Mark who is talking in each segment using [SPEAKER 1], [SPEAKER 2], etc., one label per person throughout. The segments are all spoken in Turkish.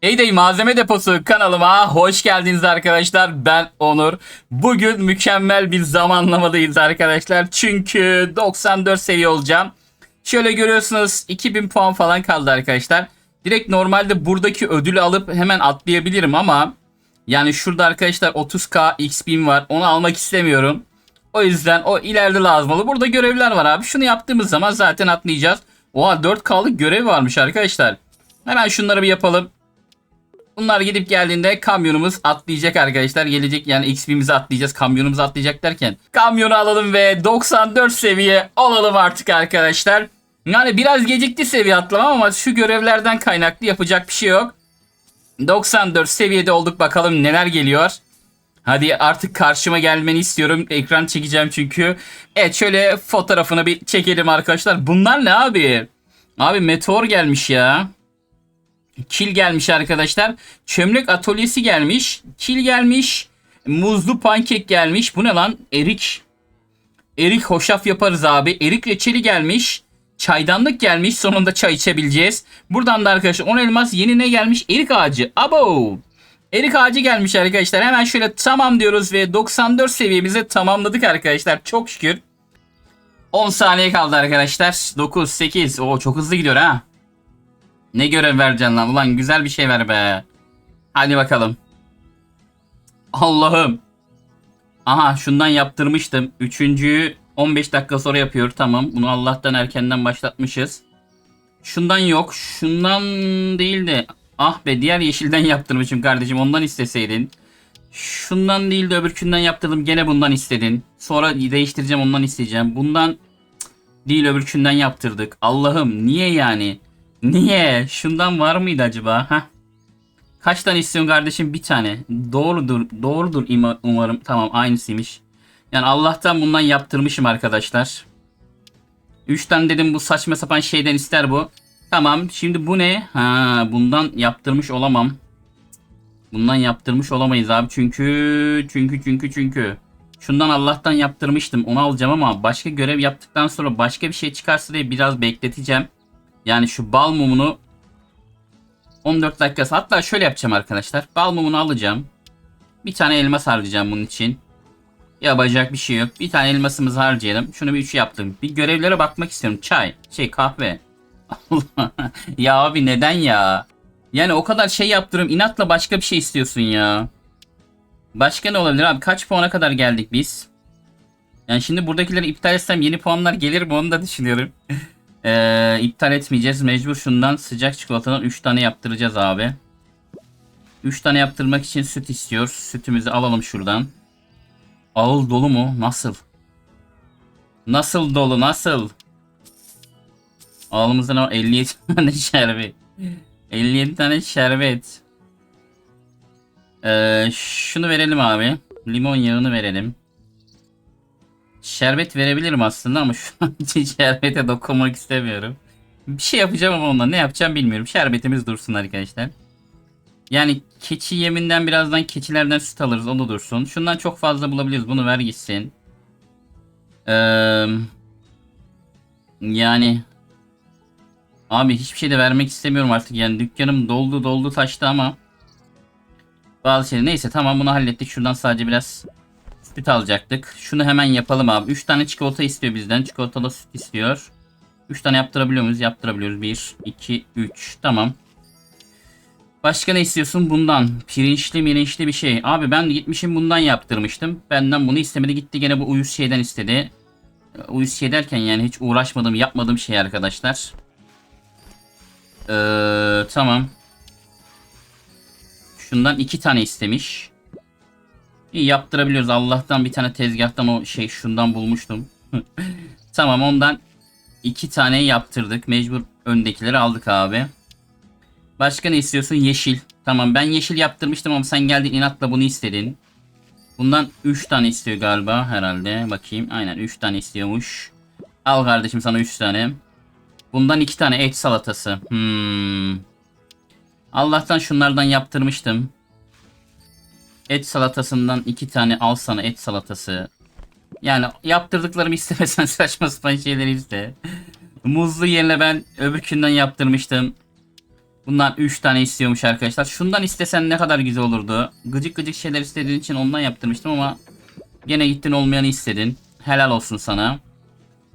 [SPEAKER 1] Heyday Malzeme Deposu kanalıma hoş geldiniz arkadaşlar. Ben Onur. Bugün mükemmel bir zamanlamadayız arkadaşlar. Çünkü 94 seviye olacağım. Şöyle görüyorsunuz 2000 puan falan kaldı arkadaşlar. Direkt normalde buradaki ödülü alıp hemen atlayabilirim ama yani şurada arkadaşlar 30k XP'm var. Onu almak istemiyorum. O yüzden o ileride lazım olur. Burada görevler var abi. Şunu yaptığımız zaman zaten atlayacağız. Oha 4K'lık görev varmış arkadaşlar. Hemen şunları bir yapalım. Bunlar gidip geldiğinde kamyonumuz atlayacak arkadaşlar. Gelecek yani XP'mizi atlayacağız. Kamyonumuzu atlayacak derken. Kamyonu alalım ve 94 seviye olalım artık arkadaşlar. Yani biraz gecikti seviye atlamam ama şu görevlerden kaynaklı yapacak bir şey yok. 94 seviyede olduk bakalım neler geliyor. Hadi artık karşıma gelmeni istiyorum. Ekran çekeceğim çünkü. Evet şöyle fotoğrafını bir çekelim arkadaşlar. Bunlar ne abi? Abi meteor gelmiş ya. Kil gelmiş arkadaşlar. Çömlek atölyesi gelmiş. Kil gelmiş. Muzlu pankek gelmiş. Bu ne lan? Erik. Erik hoşaf yaparız abi. Erik reçeli gelmiş. Çaydanlık gelmiş. Sonunda çay içebileceğiz. Buradan da arkadaşlar 10 elmas yeni ne gelmiş? Erik ağacı. Abo. Erik ağacı gelmiş arkadaşlar. Hemen şöyle tamam diyoruz ve 94 seviyemizi tamamladık arkadaşlar. Çok şükür. 10 saniye kaldı arkadaşlar. 9, 8. Oo çok hızlı gidiyor ha. Ne görev vereceksin lan? Ulan güzel bir şey ver be. Hadi bakalım. Allah'ım. Aha şundan yaptırmıştım. Üçüncüyü 15 dakika sonra yapıyor. Tamam. Bunu Allah'tan erkenden başlatmışız. Şundan yok. Şundan değil de. Ah be diğer yeşilden yaptırmışım kardeşim. Ondan isteseydin. Şundan değil de öbürkünden yaptırdım. Gene bundan istedin. Sonra değiştireceğim ondan isteyeceğim. Bundan değil öbürkünden yaptırdık. Allah'ım niye yani? Niye? Şundan var mıydı acaba? Heh. Kaç tane istiyorsun kardeşim? Bir tane. Doğrudur. Doğrudur umarım. Tamam aynısıymış. Yani Allah'tan bundan yaptırmışım arkadaşlar. 3 tane dedim bu saçma sapan şeyden ister bu. Tamam şimdi bu ne? Ha bundan yaptırmış olamam. Bundan yaptırmış olamayız abi çünkü çünkü çünkü çünkü. Şundan Allah'tan yaptırmıştım onu alacağım ama başka görev yaptıktan sonra başka bir şey çıkarsa diye biraz bekleteceğim. Yani şu bal mumunu 14 dakikası hatta şöyle yapacağım arkadaşlar. Bal mumunu alacağım. Bir tane elmas harcayacağım bunun için. Yapacak bir şey yok. Bir tane elmasımızı harcayalım. Şunu bir üç yaptım. Bir görevlere bakmak istiyorum. Çay, şey kahve. Ya abi neden ya? Yani o kadar şey yaptırım inatla başka bir şey istiyorsun ya. Başka ne olabilir abi? Kaç puana kadar geldik biz? Yani şimdi buradakileri iptal etsem yeni puanlar gelir mi onu da düşünüyorum. Ee, iptal etmeyeceğiz. Mecbur şundan sıcak çikolatadan 3 tane yaptıracağız abi. 3 tane yaptırmak için süt istiyor. Sütümüzü alalım şuradan. Ağıl dolu mu? Nasıl? Nasıl dolu? Nasıl? Ağlımızda ne var? 57 tane şerbet. 57 tane şerbet. Ee, şunu verelim abi. Limon yağını verelim. Şerbet verebilirim aslında ama şu an için şerbete dokunmak istemiyorum. Bir şey yapacağım ama onunla ne yapacağım bilmiyorum. Şerbetimiz dursun arkadaşlar. Yani keçi yeminden birazdan keçilerden süt alırız. Onu dursun. Şundan çok fazla bulabiliriz. Bunu ver gitsin. Ee, yani abi hiçbir şey de vermek istemiyorum artık. Yani dükkanım doldu doldu taştı ama bazı şeyler. Neyse tamam bunu hallettik. Şuradan sadece biraz süt alacaktık. Şunu hemen yapalım abi. 3 tane çikolata istiyor bizden. Çikolatalı süt istiyor. 3 tane yaptırabiliyor muyuz? Yaptırabiliyoruz. 1, 2, 3. Tamam. Başka ne istiyorsun? Bundan. Pirinçli mirinçli bir şey. Abi ben gitmişim bundan yaptırmıştım. Benden bunu istemedi. Gitti gene bu uyuz şeyden istedi. Uyuz şey derken yani hiç uğraşmadığım yapmadığım şey arkadaşlar. Ee, tamam. Şundan iki tane istemiş. İyi yaptırabiliyoruz. Allah'tan bir tane tezgahtan o şey şundan bulmuştum. tamam ondan iki tane yaptırdık. Mecbur öndekileri aldık abi. Başka ne istiyorsun? Yeşil. Tamam ben yeşil yaptırmıştım ama sen geldin inatla bunu istedin. Bundan 3 tane istiyor galiba herhalde. Bakayım. Aynen 3 tane istiyormuş. Al kardeşim sana 3 tane. Bundan 2 tane et salatası. Hmm. Allah'tan şunlardan yaptırmıştım. Et salatasından 2 tane al sana et salatası. Yani yaptırdıklarımı istemesen saçma sapan şeyleri iste. Muzlu yerine ben öbürkünden yaptırmıştım. Bundan 3 tane istiyormuş arkadaşlar. Şundan istesen ne kadar güzel olurdu. Gıcık gıcık şeyler istediğin için ondan yaptırmıştım ama gene gittin olmayanı istedin. Helal olsun sana.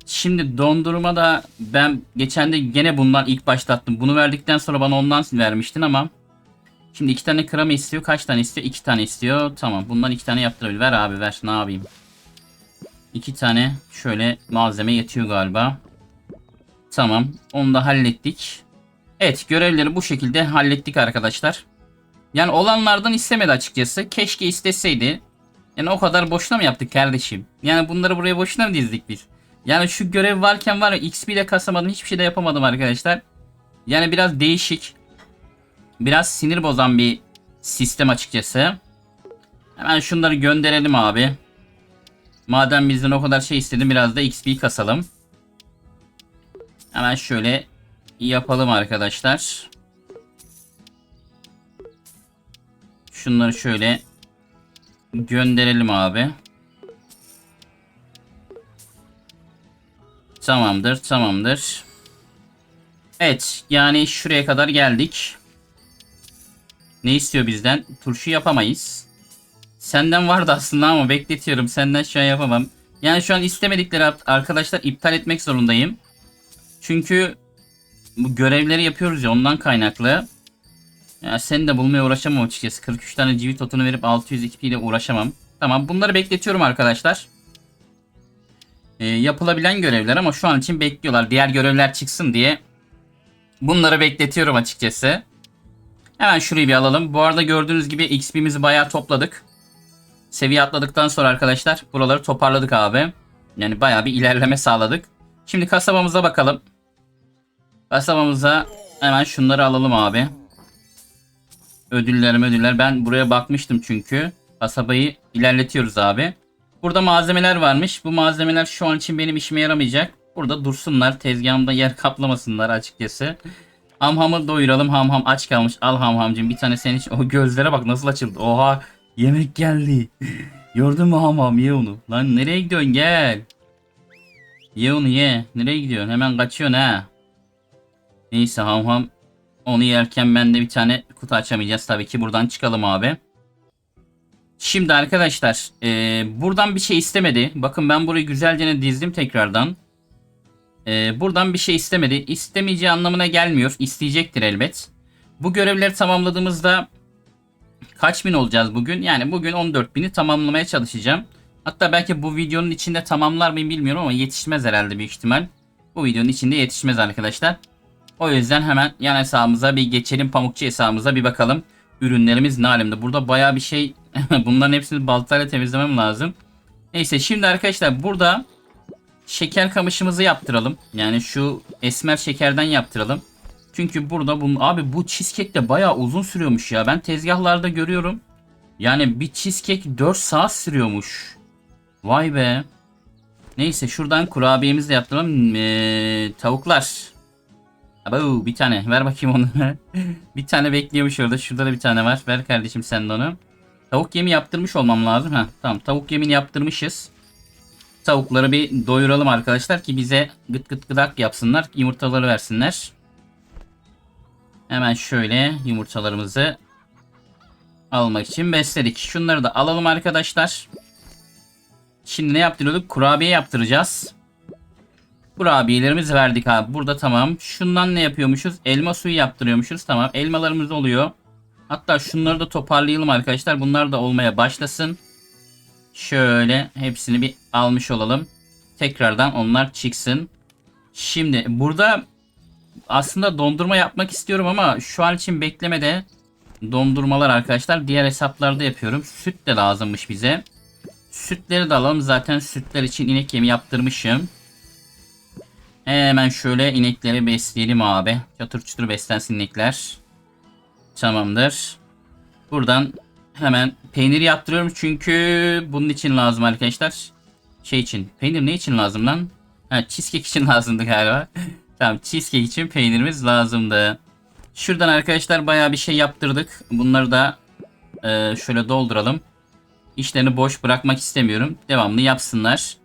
[SPEAKER 1] Şimdi dondurma da ben geçen de gene bundan ilk başlattım. Bunu verdikten sonra bana ondan vermiştin ama Şimdi iki tane krema istiyor. Kaç tane istiyor? İki tane istiyor. Tamam. Bundan iki tane yaptırabilir. Ver abi ver. Ne yapayım? İki tane şöyle malzeme yetiyor galiba. Tamam. Onu da hallettik. Evet görevleri bu şekilde hallettik arkadaşlar. Yani olanlardan istemedi açıkçası. Keşke isteseydi. Yani o kadar boşuna mı yaptık kardeşim? Yani bunları buraya boşuna mı dizdik biz? Yani şu görev varken var ya XP de kasamadım hiçbir şey de yapamadım arkadaşlar. Yani biraz değişik. Biraz sinir bozan bir sistem açıkçası. Hemen şunları gönderelim abi. Madem bizden o kadar şey istedi biraz da XP kasalım. Hemen şöyle yapalım arkadaşlar. Şunları şöyle gönderelim abi. Tamamdır, tamamdır. Evet, yani şuraya kadar geldik. Ne istiyor bizden? Turşu yapamayız. Senden vardı aslında ama bekletiyorum. Senden şu an yapamam. Yani şu an istemedikleri arkadaşlar iptal etmek zorundayım. Çünkü bu görevleri yapıyoruz ya ondan kaynaklı. Ya seni de bulmaya uğraşamam açıkçası. 43 tane civit otunu verip 600 XP ile uğraşamam. Tamam bunları bekletiyorum arkadaşlar. Ee, yapılabilen görevler ama şu an için bekliyorlar. Diğer görevler çıksın diye. Bunları bekletiyorum açıkçası. Hemen şurayı bir alalım. Bu arada gördüğünüz gibi XP'mizi bayağı topladık. Seviye atladıktan sonra arkadaşlar buraları toparladık abi. Yani bayağı bir ilerleme sağladık. Şimdi kasabamıza bakalım. Kasabamıza hemen şunları alalım abi. Ödüller ödüller. Ben buraya bakmıştım çünkü. Kasabayı ilerletiyoruz abi. Burada malzemeler varmış. Bu malzemeler şu an için benim işime yaramayacak. Burada dursunlar. Tezgahımda yer kaplamasınlar açıkçası. Hamhamı doyuralım. Hamham aç kalmış. Al hamhamcım bir tane senin için. O gözlere bak nasıl açıldı. Oha yemek geldi. Gördün mü hamham ye onu. Lan nereye gidiyorsun gel. Ye onu ye. Nereye gidiyorsun? Hemen kaçıyorsun ha. Neyse hamham onu yerken ben de bir tane kutu açamayacağız tabii ki. Buradan çıkalım abi. Şimdi arkadaşlar e, buradan bir şey istemedi. Bakın ben burayı güzelce dizdim tekrardan. E, buradan bir şey istemedi. İstemeyeceği anlamına gelmiyor. İsteyecektir elbet. Bu görevleri tamamladığımızda kaç bin olacağız bugün? Yani bugün 14 bini tamamlamaya çalışacağım. Hatta belki bu videonun içinde tamamlar mıyım bilmiyorum ama yetişmez herhalde büyük ihtimal. Bu videonun içinde yetişmez arkadaşlar. O yüzden hemen yan hesabımıza bir geçelim. Pamukçu hesabımıza bir bakalım. Ürünlerimiz ne alemde. Burada baya bir şey. Bunların hepsini baltayla temizlemem lazım. Neyse şimdi arkadaşlar burada şeker kamışımızı yaptıralım. Yani şu esmer şekerden yaptıralım. Çünkü burada bunun abi bu cheesecake de baya uzun sürüyormuş ya. Ben tezgahlarda görüyorum. Yani bir cheesecake 4 saat sürüyormuş. Vay be. Neyse şuradan kurabiyemizi yaptıralım. Ee, tavuklar. Abo bir tane ver bakayım onu. bir tane bekliyormuş orada. Şurada da bir tane var. Ver kardeşim sen de onu. Tavuk yemi yaptırmış olmam lazım. Ha tamam tavuk yemini yaptırmışız. Tavukları bir doyuralım arkadaşlar ki bize gıt gıt gıdak yapsınlar. Yumurtaları versinler. Hemen şöyle yumurtalarımızı almak için besledik. Şunları da alalım arkadaşlar. Şimdi ne yaptırıyorduk? Kurabiye yaptıracağız. Kurabiyelerimizi verdik abi. Burada tamam. Şundan ne yapıyormuşuz? Elma suyu yaptırıyormuşuz. Tamam. Elmalarımız oluyor. Hatta şunları da toparlayalım arkadaşlar. Bunlar da olmaya başlasın. Şöyle hepsini bir almış olalım. Tekrardan onlar çıksın. Şimdi burada aslında dondurma yapmak istiyorum ama şu an için beklemede dondurmalar arkadaşlar. Diğer hesaplarda yapıyorum. Süt de lazımmış bize. Sütleri de alalım. Zaten sütler için inek yemi yaptırmışım. Hemen şöyle inekleri besleyelim abi. Çatır çutur beslensin inekler. Tamamdır. Buradan hemen peynir yaptırıyorum çünkü bunun için lazım arkadaşlar. Şey için. Peynir ne için lazım lan? Ha cheesecake için lazımdı galiba. tamam cheesecake için peynirimiz lazımdı. Şuradan arkadaşlar baya bir şey yaptırdık. Bunları da e, şöyle dolduralım. İşlerini boş bırakmak istemiyorum. Devamlı yapsınlar.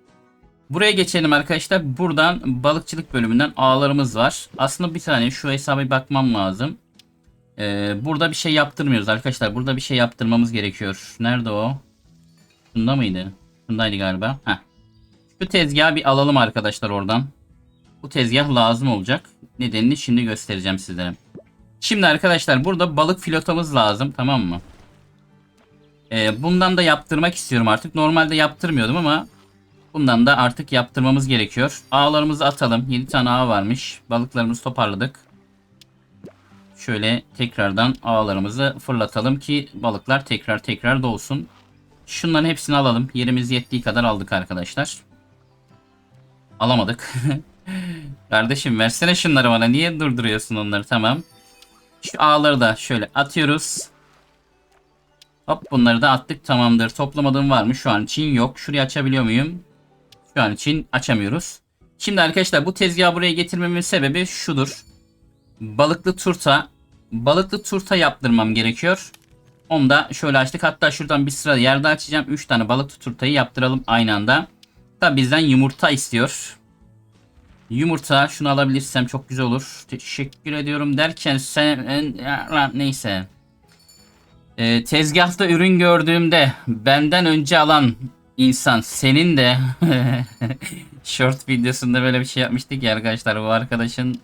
[SPEAKER 1] Buraya geçelim arkadaşlar. Buradan balıkçılık bölümünden ağlarımız var. Aslında bir saniye şu hesaba bakmam lazım. Ee, burada bir şey yaptırmıyoruz arkadaşlar. Burada bir şey yaptırmamız gerekiyor. Nerede o? Bunda mıydı? Bundaydı galiba. Heh. Şu tezgahı bir alalım arkadaşlar oradan. Bu tezgah lazım olacak. Nedenini şimdi göstereceğim sizlere. Şimdi arkadaşlar burada balık filotamız lazım tamam mı? Ee, bundan da yaptırmak istiyorum artık. Normalde yaptırmıyordum ama bundan da artık yaptırmamız gerekiyor. Ağlarımızı atalım. 7 tane ağ varmış. Balıklarımızı toparladık. Şöyle tekrardan ağlarımızı fırlatalım ki balıklar tekrar tekrar doğsun. Şunların hepsini alalım. Yerimiz yettiği kadar aldık arkadaşlar. Alamadık. Kardeşim versene şunları bana. Niye durduruyorsun onları? Tamam. Şu ağları da şöyle atıyoruz. Hop bunları da attık. Tamamdır. Toplamadığım var mı? Şu an için yok. Şurayı açabiliyor muyum? Şu an için açamıyoruz. Şimdi arkadaşlar bu tezgahı buraya getirmemin sebebi şudur. Balıklı turta. Balıklı turta yaptırmam gerekiyor. Onu da şöyle açtık. Hatta şuradan bir sıra yerde açacağım. 3 tane balıklı turtayı yaptıralım aynı anda. Tabi bizden yumurta istiyor. Yumurta şunu alabilirsem çok güzel olur. Teşekkür ediyorum derken sen neyse. Ee, tezgahta ürün gördüğümde benden önce alan insan senin de short videosunda böyle bir şey yapmıştık ya arkadaşlar bu arkadaşın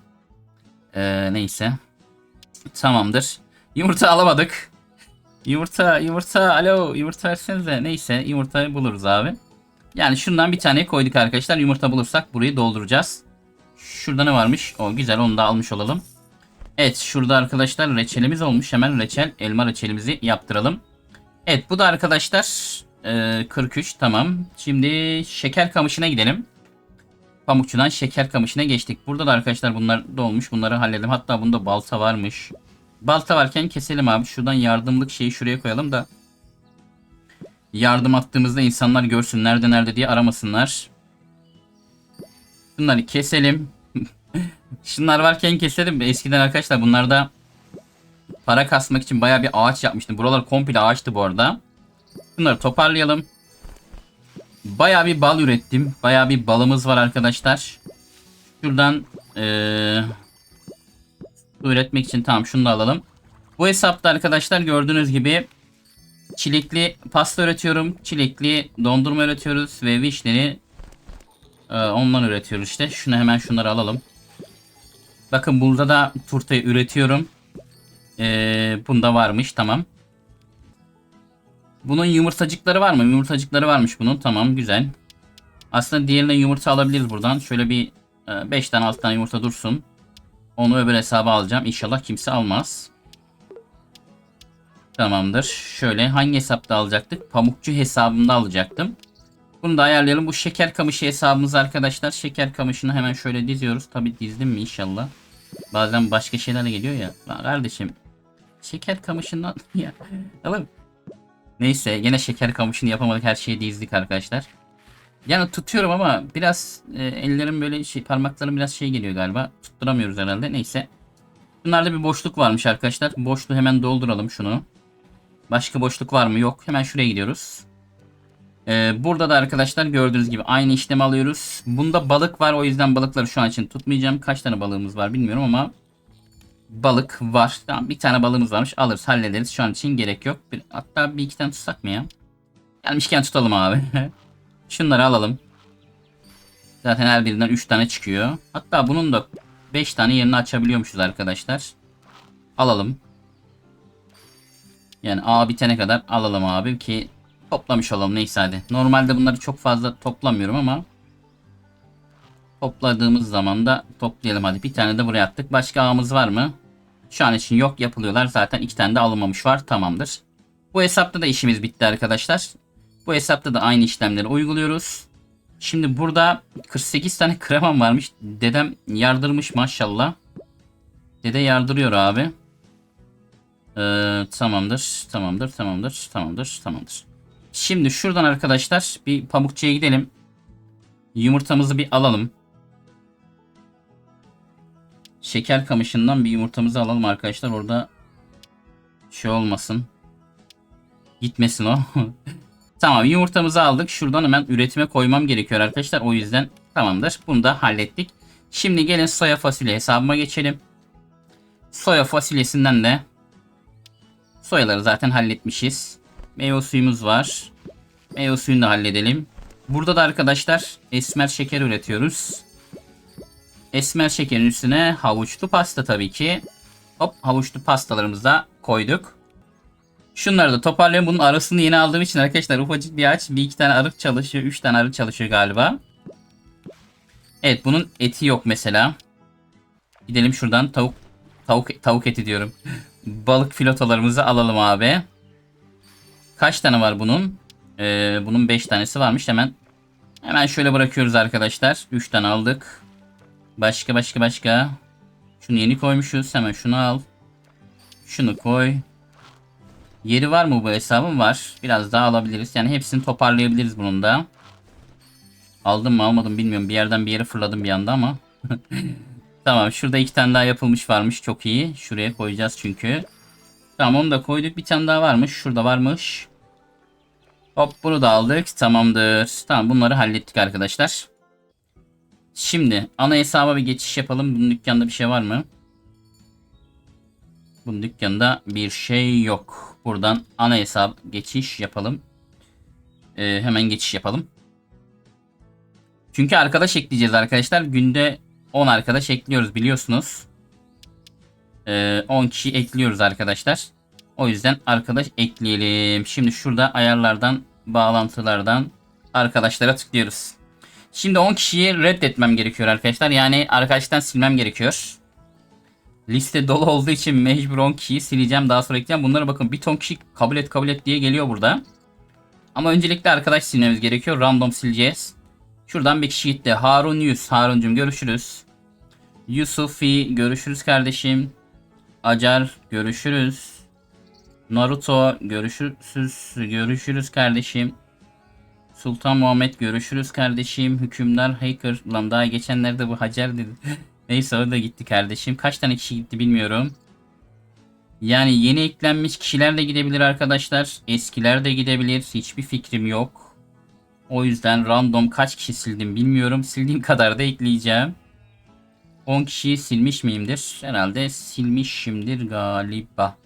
[SPEAKER 1] ee, neyse. Tamamdır. Yumurta alamadık. Yumurta yumurta alo yumurta versenize. Neyse yumurtayı buluruz abi. Yani şundan bir tane koyduk arkadaşlar. Yumurta bulursak burayı dolduracağız. Şurada ne varmış? O güzel onu da almış olalım. Evet şurada arkadaşlar reçelimiz olmuş. Hemen reçel elma reçelimizi yaptıralım. Evet bu da arkadaşlar e, 43 tamam. Şimdi şeker kamışına gidelim. Pamukçudan şeker kamışına geçtik. Burada da arkadaşlar bunlar dolmuş. Bunları halledelim. Hatta bunda balta varmış. Balta varken keselim abi. Şuradan yardımlık şeyi şuraya koyalım da. Yardım attığımızda insanlar görsün nerede nerede diye aramasınlar. Bunları keselim. Şunlar varken keselim. Eskiden arkadaşlar bunlarda para kasmak için baya bir ağaç yapmıştım. Buralar komple ağaçtı bu arada. Bunları toparlayalım. Baya bir bal ürettim. Baya bir balımız var arkadaşlar. Şuradan ee, üretmek için tamam şunu da alalım. Bu hesapta arkadaşlar gördüğünüz gibi çilekli pasta üretiyorum. Çilekli dondurma üretiyoruz ve vişneli ee, ondan üretiyoruz işte. Şunu hemen şunları alalım. Bakın burada da turtayı üretiyorum. Ee, bunda varmış tamam. Bunun yumurtacıkları var mı? Yumurtacıkları varmış bunun. Tamam güzel. Aslında diğerine yumurta alabiliriz buradan. Şöyle bir 5 tane 6 tane yumurta dursun. Onu öbür hesaba alacağım. İnşallah kimse almaz. Tamamdır. Şöyle hangi hesapta alacaktık? Pamukçu hesabımda alacaktım. Bunu da ayarlayalım. Bu şeker kamışı hesabımız arkadaşlar. Şeker kamışını hemen şöyle diziyoruz. Tabi dizdim mi inşallah. Bazen başka şeyler geliyor ya. Lan kardeşim. Şeker kamışından ya. Oğlum. Neyse yine şeker kamışını yapamadık. Her şeyi dizdik arkadaşlar. Yani tutuyorum ama biraz e, ellerim böyle şey parmaklarım biraz şey geliyor galiba. Tutturamıyoruz herhalde. Neyse. Bunlarda bir boşluk varmış arkadaşlar. Boşluğu hemen dolduralım şunu. Başka boşluk var mı? Yok. Hemen şuraya gidiyoruz. Ee, burada da arkadaşlar gördüğünüz gibi aynı işlemi alıyoruz. Bunda balık var o yüzden balıkları şu an için tutmayacağım. Kaç tane balığımız var bilmiyorum ama balık var. Tamam bir tane balığımız varmış alırız hallederiz. Şu an için gerek yok. Bir, hatta bir iki tane tutsak mı ya? Gelmişken tutalım abi. Şunları alalım. Zaten her birinden 3 tane çıkıyor. Hatta bunun da 5 tane yerini açabiliyormuşuz arkadaşlar. Alalım. Yani A bitene kadar alalım abi ki Toplamış olalım neyse hadi. Normalde bunları çok fazla toplamıyorum ama topladığımız zaman da toplayalım hadi. Bir tane de buraya attık. Başka ağımız var mı? Şu an için yok yapılıyorlar. Zaten iki tane de alınmamış var. Tamamdır. Bu hesapta da işimiz bitti arkadaşlar. Bu hesapta da aynı işlemleri uyguluyoruz. Şimdi burada 48 tane kremam varmış. Dedem yardırmış maşallah. Dede yardırıyor abi. Ee, tamamdır, tamamdır, tamamdır, tamamdır, tamamdır. Şimdi şuradan arkadaşlar bir pamukçuya gidelim. Yumurtamızı bir alalım. Şeker kamışından bir yumurtamızı alalım arkadaşlar. Orada şey olmasın. Gitmesin o. tamam yumurtamızı aldık. Şuradan hemen üretime koymam gerekiyor arkadaşlar. O yüzden tamamdır. Bunu da hallettik. Şimdi gelin soya fasulye hesabıma geçelim. Soya fasulyesinden de Soyaları zaten halletmişiz. Meyve suyumuz var. Meyve suyunu da halledelim. Burada da arkadaşlar esmer şeker üretiyoruz. Esmer şekerin üstüne havuçlu pasta tabii ki. Hop havuçlu pastalarımızı da koyduk. Şunları da toparlayayım. Bunun arasını yeni aldığım için arkadaşlar ufacık bir aç. Bir iki tane arık çalışıyor. Üç tane arık çalışıyor galiba. Evet bunun eti yok mesela. Gidelim şuradan tavuk tavuk tavuk eti diyorum. Balık filotolarımızı alalım abi. Kaç tane var bunun? Ee, bunun 5 tanesi varmış hemen. Hemen şöyle bırakıyoruz arkadaşlar. 3 tane aldık. Başka başka başka. Şunu yeni koymuşuz. Hemen şunu al. Şunu koy. Yeri var mı bu hesabın? Var. Biraz daha alabiliriz. Yani hepsini toparlayabiliriz bunun da. Aldım mı almadım bilmiyorum. Bir yerden bir yere fırladım bir anda ama. tamam şurada iki tane daha yapılmış varmış. Çok iyi. Şuraya koyacağız çünkü. Tamam onu da koyduk. Bir tane daha varmış. Şurada varmış. Hop bunu da aldık. Tamamdır. Tamam bunları hallettik arkadaşlar. Şimdi ana hesaba bir geçiş yapalım. Bunun dükkanda bir şey var mı? Bunun dükkanda bir şey yok. Buradan ana hesap geçiş yapalım. Ee, hemen geçiş yapalım. Çünkü arkadaş ekleyeceğiz arkadaşlar. Günde 10 arkadaş ekliyoruz biliyorsunuz. Ee, 10 kişi ekliyoruz arkadaşlar. O yüzden arkadaş ekleyelim. Şimdi şurada ayarlardan, bağlantılardan arkadaşlara tıklıyoruz. Şimdi 10 kişiyi reddetmem gerekiyor arkadaşlar. Yani arkadaştan silmem gerekiyor. Liste dolu olduğu için mecbur 10 kişiyi sileceğim. Daha sonra ekleyeceğim. Bunlara bakın bir ton kişi kabul et kabul et diye geliyor burada. Ama öncelikle arkadaş silmemiz gerekiyor. Random sileceğiz. Şuradan bir kişi gitti. Harun Yüz. Haruncum görüşürüz. Yusufi görüşürüz kardeşim. Acar görüşürüz. Naruto görüşürüz. Görüşürüz kardeşim. Sultan Muhammed görüşürüz kardeşim. Hükümdar Hacker. Lan daha geçenlerde bu Hacer dedi. Neyse o da gitti kardeşim. Kaç tane kişi gitti bilmiyorum. Yani yeni eklenmiş kişiler de gidebilir arkadaşlar. Eskiler de gidebilir. Hiçbir fikrim yok. O yüzden random kaç kişi sildim bilmiyorum. Sildiğim kadar da ekleyeceğim. 10 kişiyi silmiş miyimdir? Herhalde silmişimdir galiba.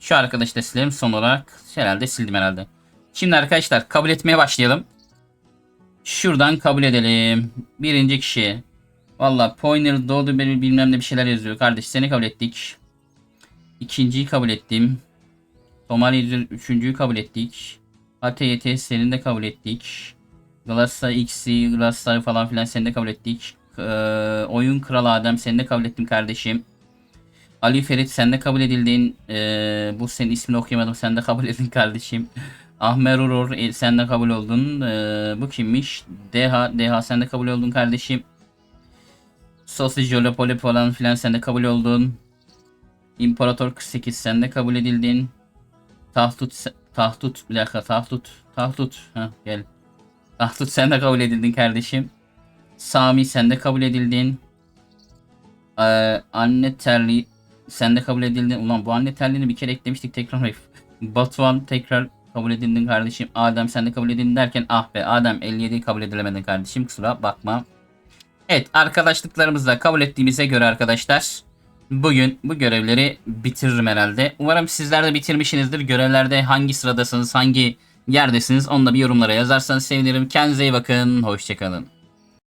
[SPEAKER 1] Şu arkadaşı da silelim son olarak. Herhalde sildim herhalde. Şimdi arkadaşlar kabul etmeye başlayalım. Şuradan kabul edelim. Birinci kişi. Valla Poiner doğdu benim bilmem ne bir şeyler yazıyor. Kardeş seni kabul ettik. İkinciyi kabul ettim. Somali üçüncüyü kabul ettik. ATYT seni de kabul ettik. Galatasaray X'i, Galatasaray falan filan seni de kabul ettik. Ee, oyun Kral Adem seni de kabul ettim kardeşim. Ali Ferit sen de kabul edildin. Ee, bu senin ismini okuyamadım. Sen de kabul edildin kardeşim. Ahmer Urur e, sen de kabul oldun. Ee, bu kimmiş? Deha, Deha sen de kabul oldun kardeşim. Sosi Jolopole falan filan sen de kabul oldun. İmparator 48 sen de kabul edildin. Tahtut Tahtut bir dakika Tahtut Tahtut ha gel. Tahtut sen de kabul edildin kardeşim. Sami sen de kabul edildin. Ee, anne terli sen de kabul edildin. Ulan bu anne terliğini bir kere eklemiştik tekrar. Batuhan tekrar kabul edildin kardeşim. Adem sen de kabul edildin derken ah be Adem 57'yi kabul edilemedin kardeşim kusura bakma. Evet arkadaşlıklarımızı da kabul ettiğimize göre arkadaşlar bugün bu görevleri bitiririm herhalde. Umarım sizler de bitirmişsinizdir. Görevlerde hangi sıradasınız, hangi yerdesiniz onu da bir yorumlara yazarsanız sevinirim. Kendinize iyi bakın. Hoşçakalın.